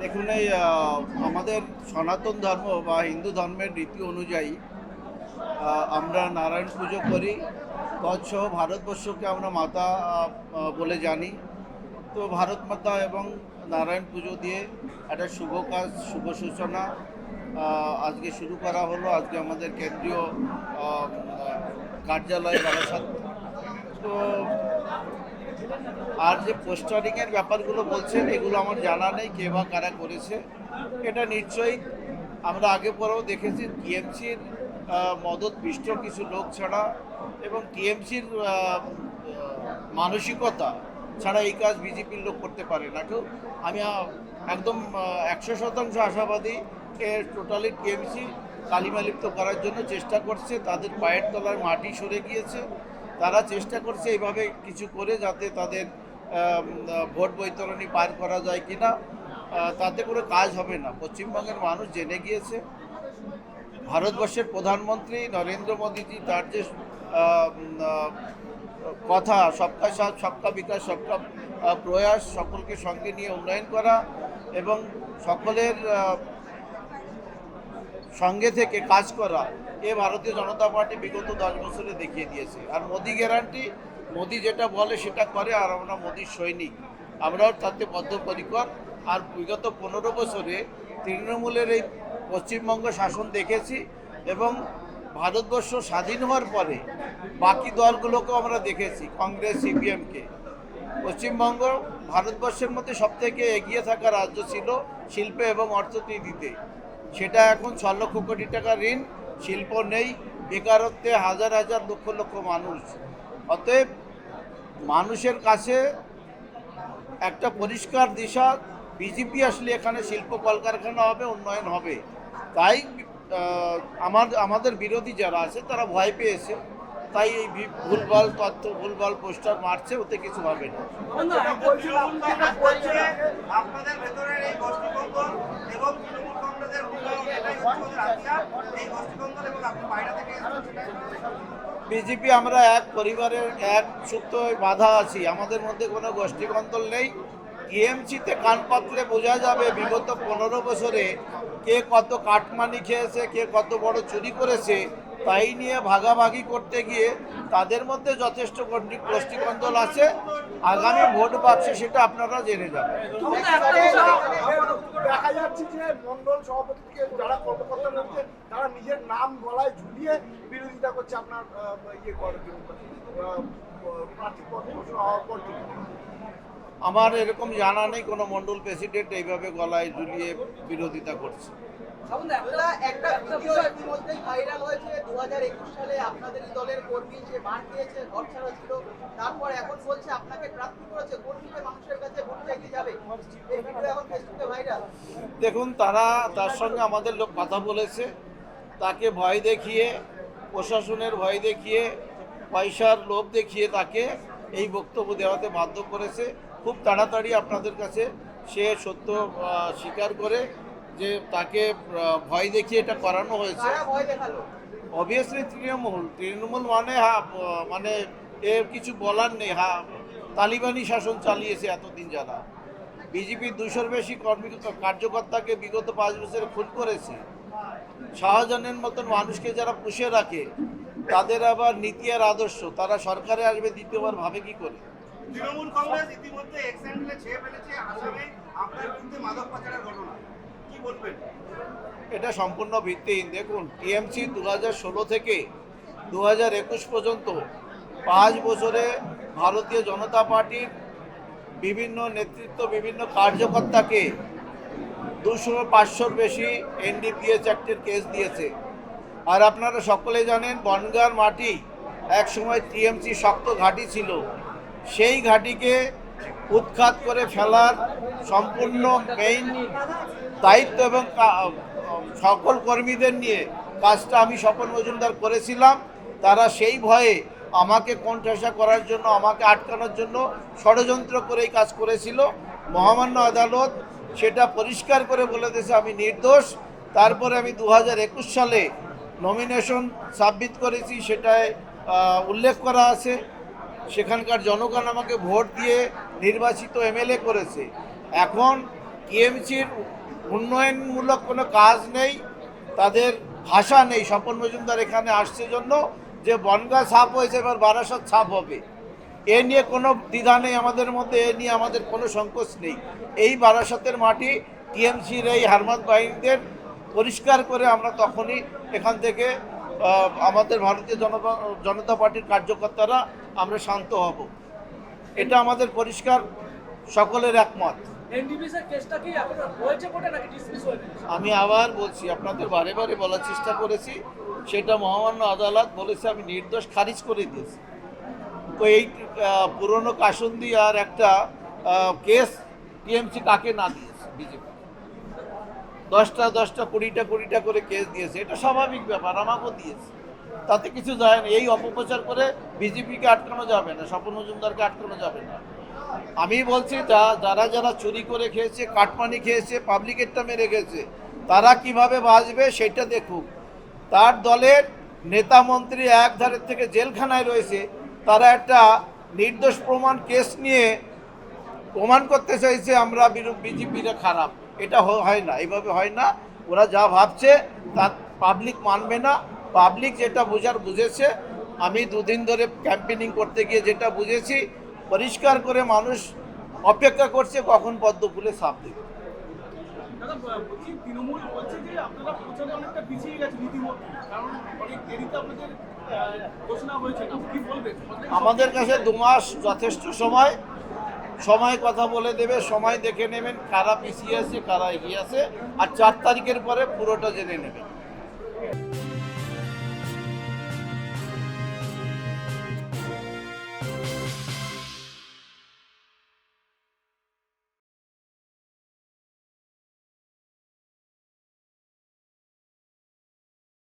দেখুন এই আমাদের সনাতন ধর্ম বা হিন্দু ধর্মের রীতি অনুযায়ী আমরা নারায়ণ পুজো করি। তৎসহ ভারতবর্ষকে আমরা মাতা বলে জানি। তো ভারত মাতা এবং নারায়ণ পুজো দিয়ে একটা শুভ কাজ, শুভ সূচনা আজকে শুরু করা হলো। আজকে আমাদের কেন্দ্রীয় কার্যালয়, বারাসাত তো আর যে পোস্টারিংয়ের ব্যাপারগুলো বলছেন, এগুলো আমার জানা নেই কে বা কারা করেছে। এটা নিশ্চয়ই আমরা আগে পরেও দেখেছি টিএমসির মদত পিষ্ট কিছু লোক ছাড়া এবং টিএমসির মানসিকতা ছাড়া এই কাজ বিজেপির লোক করতে পারে না। কেউ আমি একদম একশো শতাংশ আশাবাদী এ টোটালি টিএমসি কালিমালিপ্ত করার জন্য চেষ্টা করছে। তাদের পায়ের তলার মাটি সরে গিয়েছে। তারা চেষ্টা করছে এইভাবে কিছু করে যাতে তাদের ভোট বৈতরণী পার করা যায় কিনা তাতে করে কাজ হবে না। পশ্চিমবঙ্গের মানুষ জেনে গিয়েছে। ভারতবর্ষের প্রধানমন্ত্রী নরেন্দ্র মোদীজি তার যে কথা, সবকা সাথ, সবকা বিকাশ, সবকা প্রয়াস, সকলকে সঙ্গে নিয়ে উন্নয়ন করা এবং সকলের সঙ্গে থেকে কাজ করা এ ভারতীয় জনতা পার্টি বিগত দশ বছরে দেখিয়ে দিয়েছে। আর মোদি গ্যারান্টি মোদি যেটা বলে সেটা করে আর আমরা মোদির সৈনিক। আমরাও তাতে বদ্ধপরিকর। আর বিগত পনেরো বছরে তৃণমূলের এই পশ্চিমবঙ্গ শাসন দেখেছি এবং ভারতবর্ষ স্বাধীন হওয়ার পরে বাকি দলগুলোকেও আমরা দেখেছি, কংগ্রেস সিপিএমকে পশ্চিমবঙ্গ ভারতবর্ষের মধ্যে সবথেকে এগিয়ে থাকা রাজ্য ছিল শিল্পে এবং অর্থনীতিতে। সেটা এখন ছ লক্ষ কোটি টাকা ঋণ শিল্প নেই, বেকারত্বে হাজার হাজার লক্ষ লক্ষ মানুষ। অতএব মানুষের কাছে একটা পরিষ্কার দিশা বিজেপি আসলে এখানে শিল্প কলকারখানা হবে, উন্নয়ন হবে। তাই আমার, আমাদের বিরোধী যারা আছে, তারা ভয় পেয়েছে। তাই এই ভি- ভুলভাল তথ্য ভুলভাল পোস্টার মারছে ওতে কিছু হবে না। বলছে আপনাদের ভেতরের এই গোষ্ঠীকন্দল এবং তৃণমূল কংগ্রেসের উন্নয়ন এটাই হচ্ছে ওদের হাতিয়ার এই গোষ্ঠীকন্দল এবং আপনি বাইরে থেকে বিজেপি আমরা এক পরিবারের এক সূত্রে বাধা আছি। আমাদের মধ্যে কোনো গোষ্ঠীকন্দল নেই। টিএমসিতে কান পাতলে বোঝা যাবে বিগত পনেরো বছরে কে কত কাটমানি খেয়েছে কে কত বড় চুরি করেছে। তাই নিয়ে ভাগাভাগি করতে গিয়ে তাদের মধ্যে যথেষ্ট গোষ্ঠী- গোষ্ঠীকন্দল আছে। আগামী ভোট বাক্সে সেটা আপনারা জেনে যাবেন। দেখা যাচ্ছে যে মন্ডল সভাপতিকে যারা কর্মকর্তা রয়েছে তারা নিজের নাম গলায় ঝুলিয়ে বিরোধিতা করছে আপনার ইয়ে করার জন্য। প্রার্থী পদ ঘোষণা হওয়ার পর আমার এরকম জানা নেই কোনো মণ্ডল প্রেসিডেন্ট এইভাবে গলায় ঝুলিয়ে বিরোধিতা করছে। একটা একটা ভিডিও ইতিমধ্যেই ভাইরাল হয়েছে দু হাজার একুশ সালে আপনাদের দলের কর্মী যে মার খেয়েছে ঘর ছাড়া ছিল তারপর এখন বলছে আপনাকে প্রার্থী করেছে কর্মীকে মানুষের কাছে ভোট চাইতে যাবে। এই ভিডিও এখন ফেসবুকে ভাইরাল দেখুন তারা তার সঙ্গে আমাদের লোক কথা বলেছে তাকে ভয় দেখিয়ে প্রশাসনের ভয় দেখিয়ে পয়সার লোভ দেখিয়ে তাকে এই বক্তব্য দেওয়াতে বাধ্য করেছে। খুব তাড়াতাড়ি আপনাদের কাছে সে সত্য স্বীকার করে যে তাকে ভয় দেখিয়ে এটা করানো হয়েছে। অবভিয়াসলি তৃণমূল। তৃণমূল মানে হা মানে এর কিছু বলার নেই। হা তালিবানি শাসন চালিয়েছে এতদিন যারা। বিজেপির দুশোর বেশি কর্মী কার্যকর্তাকে বিগত পাঁচ বছরে খুন করেছে। শাহজাহানের মতন মানুষকে যারা পুষে রাখে তাদের আবার নীতি আর আদর্শ। তারা সরকারে আসবে দ্বিতীয়বার ভাবে কি করে? তৃণমূল কংগ্রেস ইতিমধ্যে এক্সেন্ডলে ফেলেছে। আসামে আপনার বিরুদ্ধে মাদক পাচারের ঘটনা। বলবেন? এটা সম্পূর্ণ ভিত্তিহীন। দেখুন, টিএমসি দু ষোলো থেকে দু একুশ পর্যন্ত পাঁচ বছরে ভারতীয় জনতা পার্টির বিভিন্ন নেতৃত্ব, বিভিন্ন কার্যকর্তাকে দুশো পাঁচশোর বেশি এনডিপিএস অ্যাক্টের কেস দিয়েছে। আর আপনারা সকলে জানেন, বনগার মাটি এক সময় টিএমসি শক্ত ঘাঁটি ছিল। সেই ঘাঁটিকে উৎখাত করে ফেলার সম্পূর্ণ মেইন দায়িত্ব এবং সকল কর্মীদের নিয়ে কাজটা আমি স্বপন মজুমদার করেছিলাম। তারা সেই ভয়ে আমাকে কোণঠাসা করার জন্য, আমাকে আটকানোর জন্য ষড়যন্ত্র করে এই কাজ করেছিল। মহামান্য আদালত সেটা পরিষ্কার করে বলে দিয়েছে, আমি নির্দোষ। তারপরে আমি দু হাজার একুশ সালে নমিনেশন সাবমিট করেছি, সেটায় উল্লেখ করা আছে। সেখানকার জনগণ আমাকে ভোট দিয়ে নির্বাচিত এমএলএ করেছে। এখন টিএমসির উন্নয়নমূলক কোনো কাজ নেই, তাদের ভাষা নেই। স্বপন মজুমদার এখানে আসছে জন্য যে বনগা ছাপ হয়েছে, এবার বারাসাত ছাপ হবে। এ নিয়ে কোনো দ্বিধা নেই আমাদের মধ্যে, এ নিয়ে আমাদের কোনো সংকোচ নেই। এই বারাসাতের মাটি টিএমসির এই হারমাত বাহিনীদের পরিষ্কার করে আমরা তখনই এখান থেকে আমাদের ভারতীয় জনতা পার্টির কার্যকর্তারা আমরা শান্ত হব। এটা আমাদের পরিষ্কার, সকলের একমত। আমি আবার বলছি, আপনাদের বারে বারে বলার চেষ্টা করেছি। সেটা মহামান্য আদালত বলেছে, আমি নির্দোষ খারিজ করে দিয়েছি। তো এই পুরনো কাসন্দি আর একটা কেস টিএমসি কাকে না দিয়েছে? বিজেপি। দশটা দশটা, কুড়িটা কুড়িটা করে কেস দিয়েছে। এটা স্বাভাবিক ব্যাপার, আমাকেও দিয়েছে। তাতে কিছু যায় না। এই অপপ্রচার করে বিজেপিকে আটকানো যাবে না, স্বপন মজুমদারকে আটকানো যাবে না। আমি বলছি যারা যারা চুরি করে খেয়েছে, কাটমানি খেয়েছে পাবলিকেরটা মেরে গেছে তারা কীভাবে বাঁচবে সেটা দেখুক তার দলের নেতা মন্ত্রী এক ধারের থেকে জেলখানায় রয়েছে, তারা একটা নির্দোষ প্রমাণ কেস নিয়ে প্রমাণ করতে চাইছে, আমরা বিজেপিরা খারাপ। এটা হয় না, এইভাবে হয় না। ওরা যা ভাবছে, তা পাবলিক মানবে না। পাবলিক যেটা বোঝার বুঝেছে, আমি দুদিন ধরে ক্যাম্পেনিং করতে গিয়ে যেটা বুঝেছি পরিষ্কার করে মানুষ অপেক্ষা করছে কখন পদ্ম ফুলে সাপ দেবে। আমাদের কাছে দু মাস যথেষ্ট সময়। সময় কথা বলে দেবে সময় দেখে নেবেন কারা পিছিয়ে আছে কারা এগিয়ে আছে আর চার তারিখের পরে পুরোটা জেনে নেবেন।